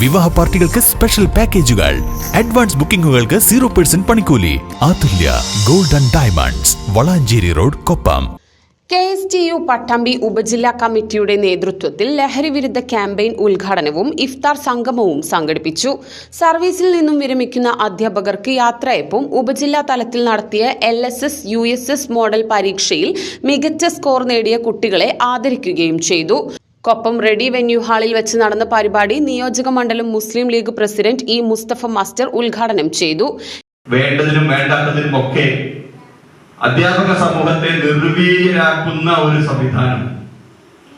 വിവാഹ പാർട്ടികൾക്ക് സ്പെഷ്യൽ പാക്കേജുകൾ അഡ്വാൻസ് ബുക്കിംഗുകൾക്ക് സീറോ പെർസെന്റ് പണിക്കൂലി. Athulya golden diamonds Valanchery road Koppam. K S T U Pattambi ഉപജില്ലാ കമ്മിറ്റിയുടെ നേതൃത്വത്തിൽ ലഹരി വിരുദ്ധ ക്യാമ്പയിൻ ഉദ്ഘാടനവും ഇഫ്താർ സംഗമവും സംഘടിപ്പിച്ചു. സർവീസിൽ നിന്നും വിരമിക്കുന്ന അധ്യാപകർക്ക് യാത്രയപ്പും ഉപജില്ലാ തലത്തിൽ നടത്തിയ L S S U S S model പരീക്ഷയിൽ മികച്ച സ്കോർ നേടിയ കുട്ടികളെ ആദരിക്കുകയും ചെയ്തു. കൊപ്പം റെഡി വെന്യൂ ഹാളിൽ വെച്ച് നടന്ന പരിപാടി നിയോജക മണ്ഡലം Muslim League president E Mustafa master ഉദ്ഘാടനം ചെയ്തു. വേണ്ടതിനും വേണ്ടാത്തതിനും ഒക്കെ അധ്യാപക സമൂഹത്തെ നിർവീര്യരാക്കുന്ന ഒരു സംവിധാനം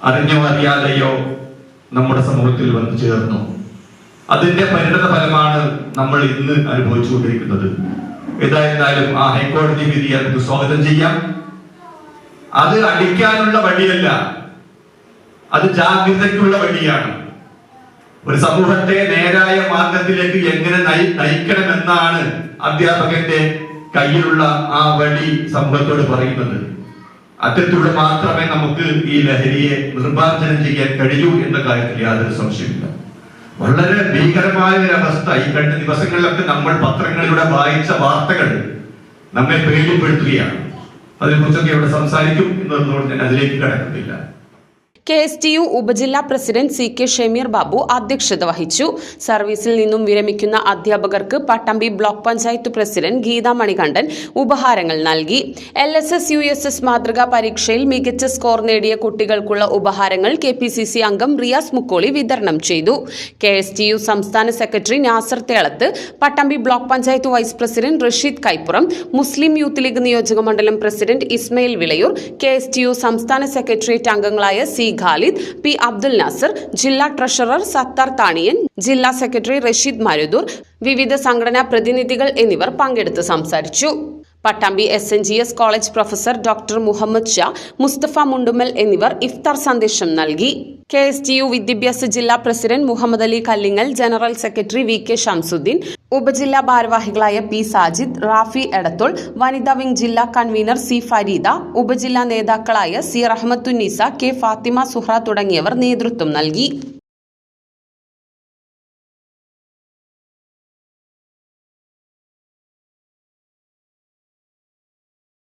അറിഞ്ഞോ അറിയാതെയോ നമ്മുടെ സമൂഹത്തിൽ വന്നു ചേർന്നു. അതിന്റെ പരിണത ഫലമാണ് നമ്മൾ ഇന്ന് അനുഭവിച്ചുകൊണ്ടിരിക്കുന്നത്. ഏതായിരുന്നാലും ആ ഹൈക്കോടതി വിധി നമുക്ക് സ്വാഗതം ചെയ്യാം. അത് അടിക്കാനുള്ള വഴിയല്ല. അത് ജാഗ്രതയ്ക്കുള്ള വഴിയാണ്. ഒരു സമൂഹത്തെ നേരായ മാർഗത്തിലേക്ക് എങ്ങനെ നയി നയിക്കണമെന്നാണ് അധ്യാപകന്റെ കയ്യിലുള്ള ആ വഴി സമൂഹത്തോട് പറയുന്നത്. അത്തരത്തിലൂടെ മാത്രമേ നമുക്ക് ഈ ലഹരിയെ നിർമ്മാർജനം ചെയ്യാൻ കഴിയൂ എന്ന കാര്യത്തിൽ യാതൊരു സംശയമില്ല വളരെ ഭീകരമായ ഒരു അവസ്ഥ. ഈ കഴിഞ്ഞ ദിവസങ്ങളിലൊക്കെ നമ്മൾ പത്രങ്ങളിലൂടെ വായിച്ച വാർത്തകൾ നമ്മെ പേടിപ്പെടുത്തുകയാണ്. അതിനെക്കുറിച്ചൊക്കെ ഇവിടെ സംസാരിക്കും എന്നതുകൊണ്ട് ഞാൻ അതിലേക്ക് കടക്കുന്നില്ല. കെ എസ് ടി യു ഉപജില്ലാ president C K Shameer Babu അധ്യക്ഷത വഹിച്ചു. സർവീസിൽ നിന്നും വിരമിക്കുന്ന അധ്യാപകർക്ക് പട്ടമ്പി ബ്ലോക്ക് പഞ്ചായത്ത് പ്രസിഡന്റ് ഗീതാ മണികണ്ഠൻ ഉപഹാരങ്ങൾ നൽകി. L S S U S S മാതൃകാ പരീക്ഷയിൽ മികച്ച സ്കോർ നേടിയ കുട്ടികൾക്കുള്ള ഉപഹാരങ്ങൾ കെ പി സി സി അംഗം റിയാസ് മുക്കോളി വിതരണം ചെയ്തു. കെ എസ് ടി യു സംസ്ഥാന secretary Nasar Thelath Pattambi block panchayat vice president Rasheed Kaippuram Muslim Youth League നിയോജക മണ്ഡലം president Ismail Vilayur K S T U സംസ്ഥാന സെക്രട്ടേറിയറ്റ് അംഗങ്ങളായ സി ഖാലിദ് പി അബ്ദുൽ നാസർ ജില്ലാ treasurer Sattar Thaniyan ജില്ലാ സെക്രട്ടറി റഷീദ് മരുദൂർ വിവിധ സംഘടനാ പ്രതിനിധികൾ എന്നിവർ പങ്കെടുത്ത് സംസാരിച്ചു. Pattambi S N G S college professor doctor Muhammad Shah Mustafa Mundumal എന്നിവർ ഇഫ്താർ സന്ദേശം നൽകി. കെ എസ് ടി യു വിദ്യാഭ്യാസ ജില്ലാ president Muhammad Ali Kallingal general secretary V K Shamsuddin ഉപജില്ലാ ഭാരവാഹികളായ പി സാജിദ് റാഫി എടത്തോൾ വനിതാ വിംഗ് ജില്ലാ കൺവീനർ സി ഫരീദ ഉപജില്ലാ നേതാക്കളായ സി റഹ്മത്തുന്നീസ കെ ഫാത്തിമ സുഹ്ര തുടങ്ങിയവർ നേതൃത്വം നൽകി.